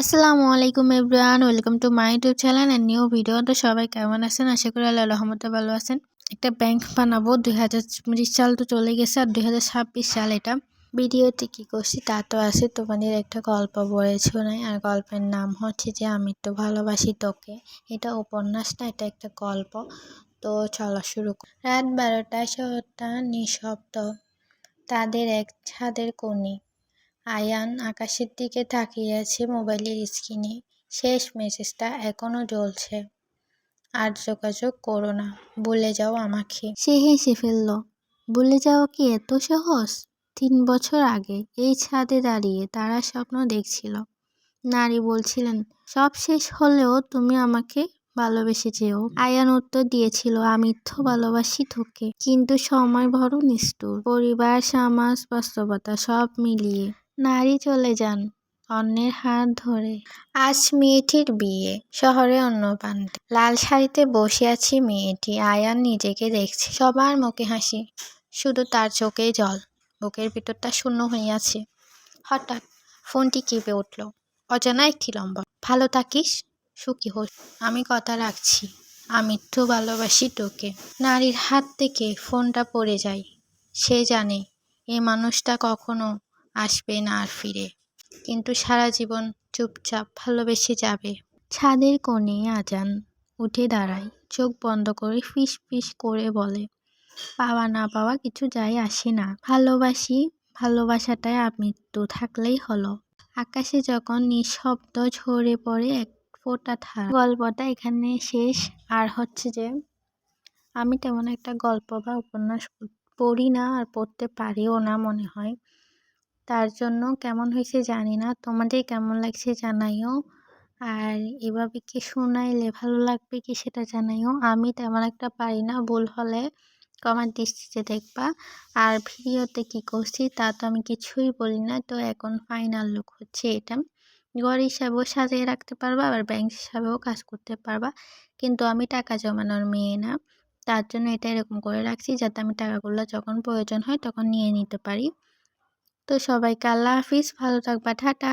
আসসালামু আলাইকুম everyone, welcome to my YouTube channel and new video তো সবাই কেমন আছেন? আশা করি আল্লাহ রহমতে ভালো আছেন। একটা ব্যাংক বানাবো, দুই হাজার পঁচিশ সাল তো চলে গেছে আর দুই হাজার ছাব্বিশ সাল এটা। ভিডিওতে কী করছি তা তো আছে, তোমাদের একটা গল্প বলেছ নাই। আর গল্পের নাম হচ্ছে যে, আমি তো ভালোবাসি তোকে। এটা উপন্যাস না, এটা একটা গল্প। তো চলো শুরু রাত বারোটায় শহরটা নিঃশব্দ। তাদের এক ছাদের কোণে আয়ান আকাশের দিকে তাকিয়ে আছে মোবাইলের স্ক্রিনে। শেষ মেসেজটা এখনও জ্বলছে। আর যোগাযোগ করো না, বলে যাও আমাকে। সে হেসে ফেলল, বলে যাওয়া কি এত সহজ? তিন বছর আগে এই ছাদে দাঁড়িয়ে তারা স্বপ্ন দেখছিল। নারী বলছিলেন, সব শেষ হলেও তুমি আমাকে ভালোবেসে যেও। আয়ান উত্তর দিয়েছিল আমি তো ভালোবাসি তোকে, কিন্তু সময় বড় নিষ্ঠুর। পরিবার, সমাজ, বাস্তবতা সব মিলিয়ে। নারী চলে যান অন্যের হাত ধরে। আজ মেয়েটির বিয়ে, শহরে অন্য প্রান্তে লাল শাড়িতে বসে আছি মেয়েটি। আয়ান নিজেকে দেখছে। সবার মুখে হাসি। শুধু তার চোখে জল। বুকের ভিতরটা শূন্য আছে। হঠাৎ ফোনটি কেঁপে উঠল। অজানা একটি লম্বা ভালো থাকিস? সুখী হোস। আমি কথা রাখছি। আমি তো ভালোবাসি তোকে। নারীর হাত থেকে ফোনটা পড়ে যায়। সে জানে, এ মানুষটা কখনো আসবে না আর ফিরে। কিন্তু সারা জীবন চুপচাপ ভালোবেসে যাবে। ছাদের কোণে আজান উঠে দাঁড়ায়, চোখ বন্ধ করে ফিস ফিস করে বলে পাওয়া না পাওয়া কিছু যায় আসে না। ভালোবাসি, ভালোবাসাটায় আমৃত্যু থাকলেই হলো। আকাশে যখন নিঃশব্দ ঝরে পড়ে এক ফোটা থাক, গল্পটা এখানে শেষ। আর হচ্ছে যে, আমি তেমন একটা গল্প বা উপন্যাস পড়ি না আর পড়তে পারিও না মনে হয়। তার জন্য কেমন হয়েছে জানি না। তোমাদের কেমন লাগছে জানাইও। আর এভাবে কি শোনাইলে ভালো লাগবে কি সেটা জানাইও। আমি তেমন একটা পারি না ভুল হলে কমার দৃষ্টিতে দেখবা। আর ভিডিওতে কি করছি তা তো আমি কিছুই বলি না। তো এখন ফাইনাল লুক হচ্ছে এটা। ঘর হিসাবেও সাজিয়ে রাখতে পারবা, আবার ব্যাংক হিসাবেও কাজ করতে পারবা। কিন্তু আমি টাকা জমানোর মেয়ে না। তার জন্য এটা এরকম করে রাখছি যাতে আমি টাকাগুলো যখন প্রয়োজন হয় তখন নিয়ে নিতে পারি। তো সবাইকে আল্লাহ হাফিজ ভালো থাকবা টাটা।